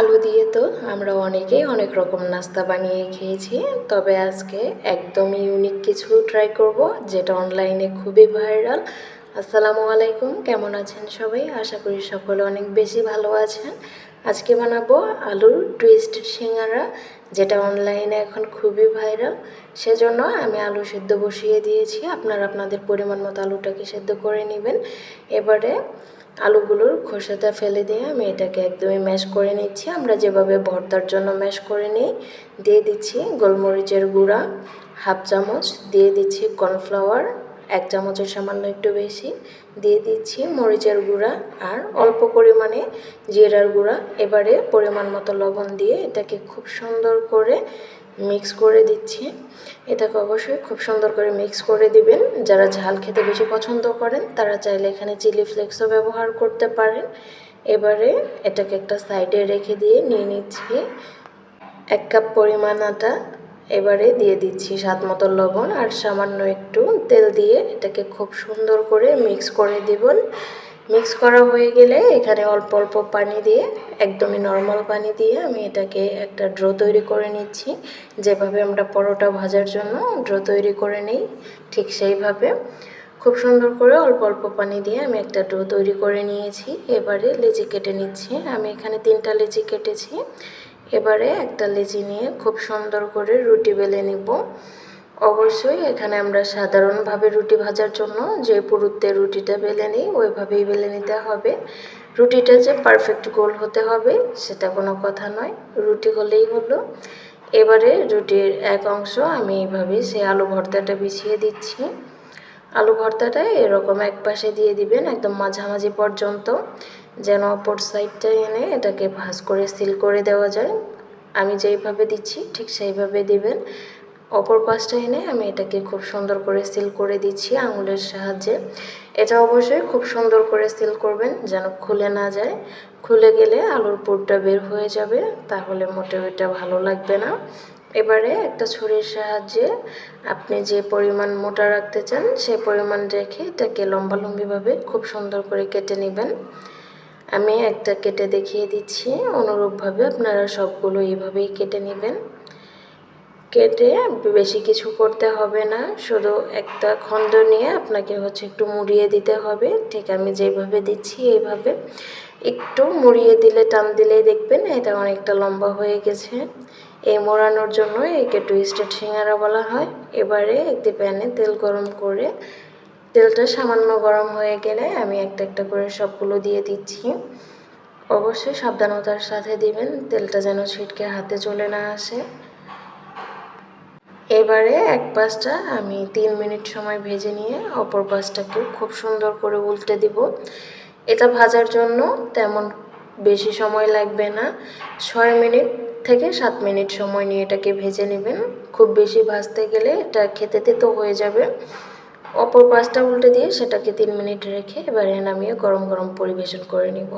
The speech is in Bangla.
আলু দিয়ে তো আমরা অনেকেই অনেক রকম নাস্তা বানিয়ে খেয়েছি, তবে আজকে একদমই ইউনিক কিছু ট্রাই করব যেটা অনলাইনে খুবই ভাইরাল আসসালামু আলাইকুম, কেমন আছেন সবাই? আশা করি সকলে অনেক বেশি ভালো আছেন। আজকে বানাবো আলুর টুইস্ট সিঙ্গারা, যেটা অনলাইনে এখন খুবই ভাইরাল সেজন্য আমি আলু সেদ্ধ বসিয়ে দিয়েছি। আপনারা আপনাদের পরিমাণ মতো আলুটাকে সেদ্ধ করে নেবেন। এবারে আলুগুলোর খোসাটা ফেলে দিয়ে আমি এটাকে একদমই ম্যাশ করে নিচ্ছি। আমরা যেভাবে ভর্তার জন্য ম্যাশ করে নিই, দিয়ে দিচ্ছি গোলমরিচের গুঁড়া, হাফ চামচ, দিয়ে দিচ্ছি কর্নফ্লাওয়ার, এক চামচের সামান্য একটু বেশি, দিয়ে দিচ্ছি মরিচের গুঁড়া আর অল্প পরিমাণে জিরার গুঁড়া। এবারে পরিমাণ মতো লবণ দিয়ে এটাকে খুব সুন্দর করে মিক্স করে দিচ্ছি। এটাকে অবশ্যই খুব সুন্দর করে মিক্স করে দিবেন। যারা ঝাল খেতে বেশি পছন্দ করেন, তারা চাইলে এখানে চিলি ফ্লেক্সও ব্যবহার করতে পারেন। এবারে এটাকে একটা সাইডে রেখে দিয়ে নিয়ে নিচ্ছি এক কাপ পরিমাণ আটা। এবারে দিয়ে দিচ্ছি স্বাদ মতো লবণ আর সামান্য একটু তেল দিয়ে এটাকে খুব সুন্দর করে মিক্স করে দিবেন। মিক্স করা হয়ে গেলে এখানে অল্প অল্প পানি দিয়ে, একদমই নর্মাল পানি দিয়ে আমি এটাকে একটা ড্রো তৈরি করে নিচ্ছি। যেভাবে আমরা পরোটা ভাজার জন্য ড্রো তৈরি করে নিই, ঠিক সেইভাবে। খুব সুন্দর করে অল্প অল্প পানি দিয়ে আমি একটা ড্রো তৈরি করে নিয়েছি। এবারে লেচি কেটে নিচ্ছি। আমি এখানে তিনটা লেচি কেটেছি। এবারে একটা লেচি নিয়ে খুব সুন্দর করে রুটি বেলে নিব। অবশ্যই এখানে আমরা সাধারণভাবে রুটি ভাজার জন্য যে পুরুত্বে রুটিটা বেলে নিই, ওইভাবেই বেলে নিতে হবে। রুটিটা যে পারফেক্ট গোল হতে হবে, সেটা কোনো কথা নয়। রুটি হলেই হলো। এবারে রুটির এক অংশ আমি এইভাবে সে আলু ভর্তাটা বিছিয়ে দিচ্ছি। আলু ভর্তাটা এরকম এক পাশে দিয়ে দিবেন একদম মাঝামাঝি পর্যন্ত, যেন অপর সাইডটা এনে এটাকে ভাজ করে সিল করে দেওয়া যায়। আমি যেইভাবে দিচ্ছি ঠিক সেইভাবে দিবেন। অপর পাশটা এনে আমি এটাকে খুব সুন্দর করে সিল করে দিচ্ছি আঙুলের সাহায্যে। এটা অবশ্যই খুব সুন্দর করে সিল করবেন যেন খুলে না যায়। খুলে গেলে আলুর পুরটা বের হয়ে যাবে, তাহলে মোটেও এটা ভালো লাগবে না। এবারে একটা ছুরির সাহায্যে আপনি যে পরিমাণ মোটা রাখতে চান সেই পরিমাণ রেখে এটাকে লম্বালম্বিভাবে খুব সুন্দর করে কেটে নেবেন। আমি একটা কেটে দেখিয়ে দিচ্ছি। অনুরূপভাবে আপনারা সবগুলো এইভাবেই কেটে নেবেন। কেটে বেশি কিছু করতে হবে না। শুধু একটা খন্ড নিয়ে আপনাকে হচ্ছে একটু মুড়িয়ে দিতে হবে। ঠিক আমি যেভাবে দিচ্ছি এইভাবে। একটু মুড়িয়ে দিলে, টান দিলেই দেখবেন এটা অনেকটা লম্বা হয়ে গেছে। এই মোড়ানোর জন্য একে টুইস্টেড সিঙ্গারা বলা হয়। এবারে একটি প্যানে তেল গরম করে, তেলটা সামান্য গরম হয়ে গেলে আমি একটা একটা করে সবগুলো দিয়ে দিচ্ছি। অবশ্যই সাবধানতার সাথে দিবেন, তেলটা যেন ছিটকে হাতে চলে না আসে। এবারে এক পাশটা আমি তিন মিনিট সময় ভেজে নিয়ে অপর পাশটাকেও খুব সুন্দর করে উল্টে দিব। এটা ভাজার জন্য তেমন বেশি সময় লাগবে না। ছয় মিনিট থেকে সাত মিনিট সময় নিয়ে এটাকে ভেজে নেবেন। খুব বেশি ভাজতে গেলে এটা খেতে তেতো হয়ে যাবে। অপর পাশটা উল্টে দিয়ে সেটাকে তিন মিনিট রেখে এবারে নামিয়ে গরম গরম পরিবেশন করে নিব।